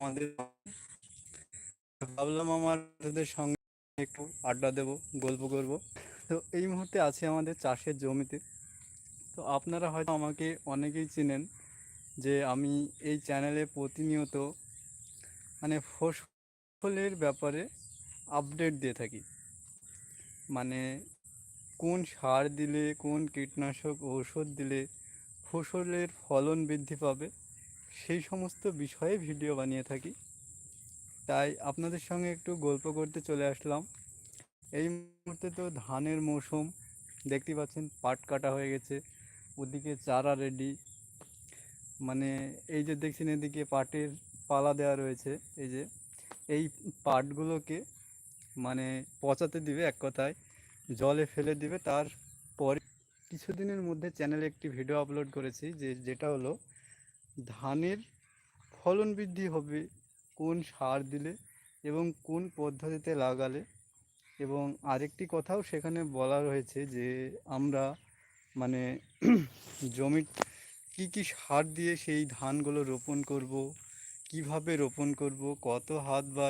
আমাদের ভাবলাম আমার সঙ্গে একটু আড্ডা দেব, গল্প করব। তো এই মুহূর্তে আছি আমাদের চাষের জমিতে। তো আপনারা হয়তো আমাকে অনেকেই চেনেন যে আমি এই চ্যানেলে প্রতিনিয়ত মানে ফসলের ব্যাপারে আপডেট দিয়ে থাকি। মানে কোন সার দিলে, কোন কীটনাশক ঔষধ দিলে ফসলের ফলন বৃদ্ধি পাবে সেই সমস্ত বিষয়ে ভিডিও বানিয়ে থাকি। তাই আপনাদের সঙ্গে একটু গল্প করতে চলে আসলাম। এই মুহূর্তে তো ধানের মৌসুম, দেখতে পাচ্ছেন পাট কাটা হয়ে গেছে, ওদিকে চারা রেডি মানে এই যে দেখছেন এদিকে পাটের পালা দেওয়া রয়েছে, এই যে, এই পাটগুলোকে মানে পচাতে দিবে এক কথায়, জলে ফেলে দিবে। তারপরে কিছুদিনের মধ্যে চ্যানেলে একটি ভিডিও আপলোড করেছি, যে, যেটা হলো ধানের ফলন বৃদ্ধি হবে, কোন সার দিলে এবং কোন পদ্ধতিতে লাগালে? এবং আরেকটি কথাও সেখানে বলা রয়েছে যে, আমরা মানে জমি কী কী সার দিয়ে সেই ধানগুলো রোপণ করব, কীভাবে রোপণ করব, কত হাত বা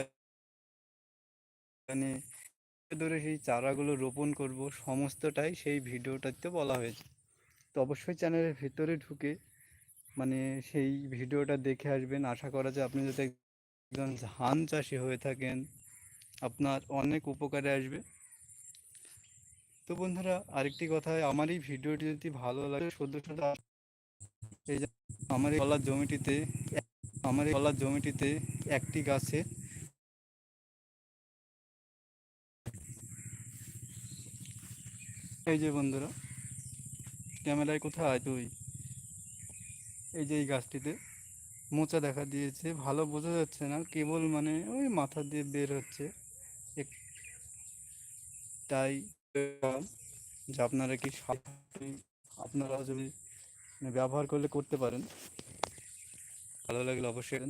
মানে ধরে সেই চারাগুলো রোপণ করব, সমস্তটাই সেই ভিডিওটাতে বলা হয়েছে। তো অবশ্যই চ্যানেলের ভিতরে ঢুকে মানে সেই ভিডিওটা দেখে আসবেন। আশা করা যায় আপনি যদি একজন ধান চাষি হয়ে থাকেন, আপনার অনেক উপকারে আসবে। তো বন্ধুরা, আরেকটি কথা আমার এই ভিডিওটি যদি ভালো লাগে সদ্য সদ্য এই আমার এই কলার জমিটিতে, আমার এই কলার জমিটিতে একটি গাছে এই যে বন্ধুরা, ক্যামেরায় কোথায়? তুই এই যে এই গাছটিতে মোচা দেখা দিয়েছে। ভালো বোঝা যাচ্ছে না, কেবল মানে ওই মাথা দিয়ে বের হচ্ছে। তাই যে আপনারা কি আপনারা যদি মানে ব্যবহার করলে করতে পারেন, ভালো লাগলে অবশ্যই